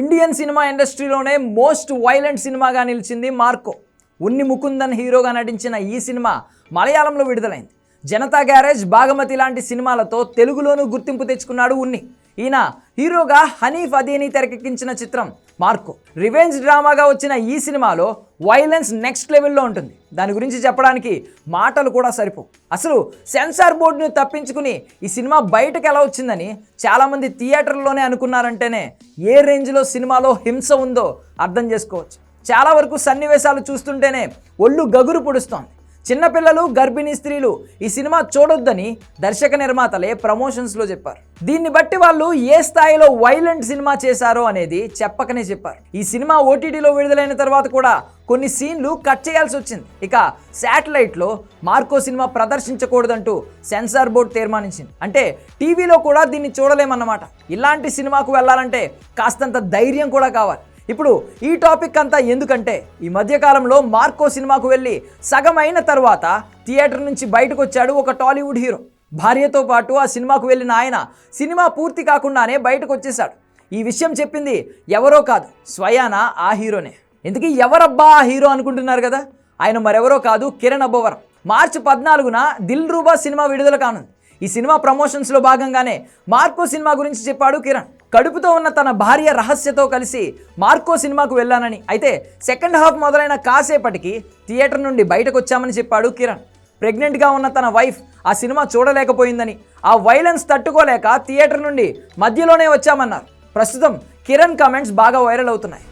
Indian cinema ఇండస్ట్రీలోనే most violent సినిమాగా నిలిచింది మార్కో. ఉన్ని ముకుందన్ హీరోగా నటించిన ఈ సినిమా మలయాళంలో విడుదలైంది. జనతా గ్యారేజ్ బాగమతి లాంటి సినిమాలతో తెలుగులోనూ గుర్తింపు తెచ్చుకున్నాడు ఉన్ని. ఈయన హీరోగా హనీఫ్ అదీని తెరకెక్కించిన చిత్రం మార్కు. రివెంజ్ డ్రామాగా వచ్చిన ఈ సినిమాలో వైలెన్స్ నెక్స్ట్ లెవెల్లో ఉంటుంది. దాని గురించి చెప్పడానికి మాటలు కూడా సరిపోవు. అసలు సెన్సార్ బోర్డును తప్పించుకుని ఈ సినిమా బయటకు ఎలా వచ్చిందని చాలామంది థియేటర్లోనే అనుకున్నారంటేనే ఏ రేంజ్లో సినిమాలో హింస ఉందో అర్థం చేసుకోవచ్చు. చాలా వరకు సన్నివేశాలు చూస్తుంటేనే ఒళ్ళు గగురు పొడుస్తోంది. చిన్నపిల్లలు గర్భిణీ స్త్రీలు ఈ సినిమా చూడొద్దని దర్శక నిర్మాతలే ప్రమోషన్స్లో చెప్పారు. దీన్ని బట్టి వాళ్ళు ఏ స్థాయిలో వైలెంట్ సినిమా చేశారో అనేది చెప్పకనే చెప్పారు. ఈ సినిమా ఓటీటీలో విడుదలైన తర్వాత కూడా కొన్ని సీన్లు కట్ చేయాల్సి వచ్చింది. ఇక శాటిలైట్లో మార్కో సినిమా ప్రదర్శించకూడదంటూ సెన్సార్ బోర్డు తీర్మానించింది. అంటే టీవీలో కూడా దీన్ని చూడలేమన్నమాట. ఇలాంటి సినిమాకు వెళ్ళాలంటే కాస్తంత ధైర్యం కూడా కావాలి. ఇప్పుడు ఈ టాపిక్ అంతా ఎందుకంటే ఈ మధ్యకాలంలో మార్కో సినిమాకు వెళ్ళి సగం అయిన తర్వాత థియేటర్ నుంచి బయటకు వచ్చాడు ఒక టాలీవుడ్ హీరో. భార్యతో పాటు ఆ సినిమాకు వెళ్ళిన ఆయన సినిమా పూర్తి కాకుండానే బయటకు వచ్చేశాడు ఈ విషయం చెప్పింది ఎవరో కాదు స్వయాన ఆ హీరోనే. ఎందుకు ఎవరబ్బా ఆ హీరో అనుకుంటున్నారు కదా? ఆయన మరెవరో కాదు కిరణ్ అబ్బవరం. మార్చి పద్నాలుగున దిల్ రూబా సినిమా విడుదల కానుంది. ఈ సినిమా ప్రమోషన్స్లో భాగంగానే మార్కో సినిమా గురించి చెప్పాడు కిరణ్. కడుపుతో ఉన్న తన భార్య రహస్యతో కలిసి మార్కో సినిమాకు వెళ్ళానని. అయితే సెకండ్ హాఫ్ మొదలైన కాసేపటికి థియేటర్ నుండి బయటకు వచ్చామని చెప్పాడు కిరణ్. ప్రెగ్నెంట్గా ఉన్న తన వైఫ్ ఆ సినిమా చూడలేకపోయిందని. ఆ వైలెన్స్ తట్టుకోలేక థియేటర్ నుండి మధ్యలోనే వచ్చామన్నారు. ప్రస్తుతం కిరణ్ కామెంట్స్ బాగా వైరల్ అవుతున్నాయి.